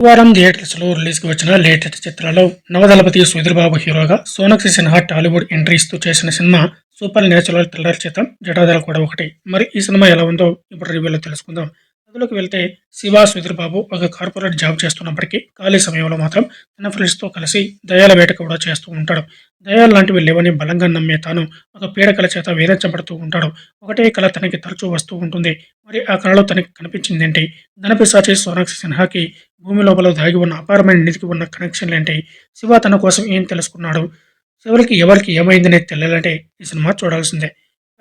గురువారం థియేటర్స్లో రిలీజ్కి వచ్చిన లేటెస్ట్ చిత్రాలు నవదళపతి సుధీర్ బాబు హీరోగా సోనక్షి సిన్హా టాలీవుడ్ ఎంట్రీస్తో చేసిన సినిమా సూపర్ న్యాచురల్ థ్రిల్లర్ చిత్రం జటాధర కూడా ఒకటి. మరి ఈ సినిమా ఎలా ఉందో ఇప్పుడు రివ్యూలో తెలుసుకుందాం. అందులోకి వెళ్తే శివ సుధీర్ బాబు ఒక కార్పొరేట్ జాబ్ చేస్తున్నప్పటికీ ఖాళీ సమయంలో మాత్రం తన ఫ్రెండ్స్తో కలిసి దయాల వేట కూడా చేస్తూ ఉంటాడు. దయాలు లాంటివి లేవని బలంగా నమ్మే తాను ఒక పీడకల చేత వేధించబడుతూ ఉంటాడు. ఒకటే కళ తనకి తరచూ వస్తూ ఉంటుంది. మరి ఆ కళలో తనకి కనిపించిందేంటి? ధనపిశాచి సోనాక్షి సిన్హాకి భూమి లోపల దాగి ఉన్న అపారమైన నిధికి ఉన్న కనెక్షన్లు ఏంటి? శివ తన కోసం ఏం తెలుసుకున్నాడు? చివరికి ఎవరికి ఏమైందనేది తెలియాలంటే ఈ సినిమా చూడాల్సిందే.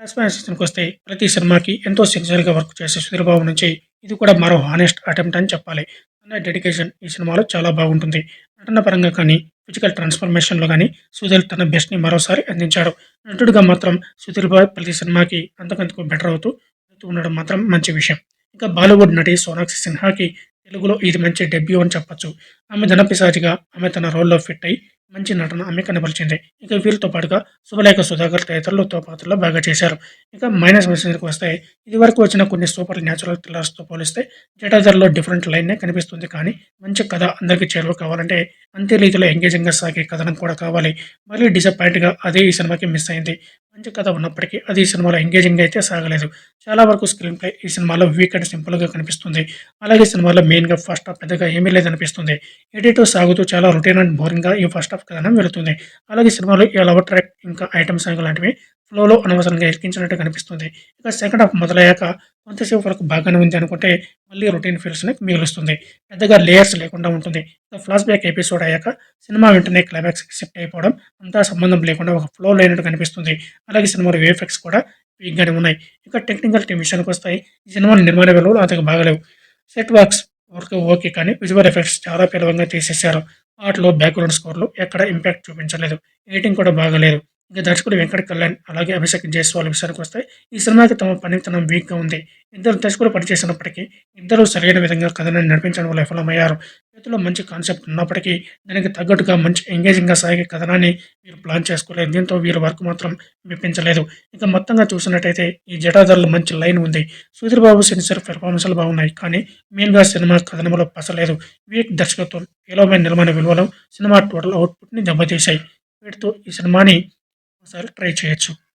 ఫ్లాష్ వస్తే ప్రతి సినిమాకి ఎంతో సిన్సియర్గా వర్క్ చేసే సుధీర్బాబు నుంచి ఇది కూడా మరో హానెస్ట్ అటెంప్ట్ అని చెప్పాలి. అన్న డెడికేషన్ ఈ సినిమాలో చాలా బాగుంటుంది. నటన పరంగా కానీ ఫిజికల్ ట్రాన్స్ఫర్మేషన్లో కానీ సుధీర్ తన బెస్ట్ని మరోసారి అందించాడు. నటుడిగా మాత్రం సుధీర్ బాబు ప్రతి సినిమాకి అంతకంతకు బెటర్ అవుతూ వెళ్తూ ఉండడం మాత్రం మంచి విషయం. ఇంకా బాలీవుడ్ నటి సోనాక్షి సిన్హాకి తెలుగులో ఇది మంచి డెబ్యూ అని చెప్పొచ్చు. ఆమె ధనపిశాచిగా ఆమె తన రోల్లో ఫిట్ అయి మంచి నటన ఆమె కనబరిచింది. ఇక వీరితో పాటుగా శుభలేఖ సుధాకర్ తదితరులతో పాత్రలో బాగా చేశారు. ఇక మైనస్ మెసేజ్కి వస్తే ఇది వరకు వచ్చిన కొన్ని సూపర్ న్యాచురల్ థ్రిల్లర్స్తో పోలిస్తే జటాధర్లో డిఫరెంట్ లైన్నే కనిపిస్తుంది. కానీ మంచి కథ అందరికీ చేరువ కావాలంటే అంతే రీతిలో ఎంగేజింగ్గా సాగే కథనం కూడా కావాలి. మళ్ళీ డిసప్పాయింట్గా అదే ఈ సినిమాకి మిస్ అయింది. మంచి కథ ఉన్నప్పటికీ అది ఈ సినిమాలో ఎంగేజింగ్ అయితే సాగలేదు. చాలా వరకు స్క్రీన్ ప్లే ఈ సినిమాలో వీక్ అండ్ సింపుల్గా కనిపిస్తుంది. అలాగే సినిమాలో మెయిన్గా ఫస్ట్ హాఫ్ పెద్దగా ఏమీ లేదనిపిస్తుంది. ఎడిటో సాగుతూ చాలా రొటీన్ అండ్ బోరింగ్గా ఈ ఫస్ట్ హాఫ్ కథనం వెళుతుంది. అలాగే సినిమాలో ఈ లవ్ ట్రాక్ ఇంకా ఐటమ్ సాంగ్ లాంటివి ఫ్లోలో అనవసరంగా ఎక్కించినట్టు కనిపిస్తుంది. ఇక సెకండ్ హాఫ్ మొదలయ్యాక కొంతసేపు వరకు బాగానే ఉంది అనుకుంటే మళ్ళీ రొటీన్ ఫీల్స్ని మిగులుస్తుంది. పెద్దగా లేయర్స్ లేకుండా ఉంటుంది. ఇక ఫ్లాష్ బ్యాక్ ఎపిసోడ్ అయ్యాక సినిమా వెంటనే క్లైమాక్స్కి షిఫ్ట్ అయిపోవడం అంతా సంబంధం లేకుండా ఒక ఫ్లో లేనట్టు కనిపిస్తుంది. అలాగే సినిమాలో వేఫెక్స్ కూడా వీక్గానే ఉన్నాయి. ఇక టెక్నికల్ టీమ్ విషయానికి వస్తాయి. ఈ సినిమా నిర్మాణ విలువలు అంతకు బాగలేవు. సెట్ వర్క్స్ వర్క్ ఓకే కానీ విజువల్ ఎఫెక్ట్స్ చాలా పేలవంగా తీసేశారు. వాటిలో బ్యాక్గ్రౌండ్ స్కోర్లు ఎక్కడ ఇంపాక్ట్ చూపించలేదు. ఎడిటింగ్ కూడా బాగలేదు. ఇక దర్శకుడు వెంకట కళ్యాణ్ అలాగే అభిషేక్ జైస్వాల్ విషయానికి వస్తే ఈ సినిమాకి తమ పనితనం వీక్గా ఉంది. ఇద్దరు దర్శకుడు పనిచేసినప్పటికీ ఇద్దరు సరైన విధంగా కథనాన్ని నడిపించడంలో విఫలమయ్యారు. చేతిలో మంచి కాన్సెప్ట్ ఉన్నప్పటికీ దానికి తగ్గట్టుగా మంచి ఎంగేజింగ్గా సాగే కథనాన్ని వీరు ప్లాన్ చేసుకోలేదు. దీంతో వీరి వర్క్ మాత్రం మెప్పించలేదు ఇక మొత్తంగా చూసినట్టయితే ఈ జటాధరలో మంచి లైన్ ఉంది. సుధీర్ బాబు సిన్సియర్ పెర్ఫార్మెన్స్లు బాగున్నాయి కానీ మెయిన్గా సినిమా కథనంలో పసలేదు. వీక్ దర్శకత్వం పేలవమైన నిర్మాణ విలువలు సినిమా టోటల్ అవుట్పుట్ని దెబ్బతీశాయి. వీటితో ఈ సినిమాని ఒకసారి ట్రై చేయొచ్చు.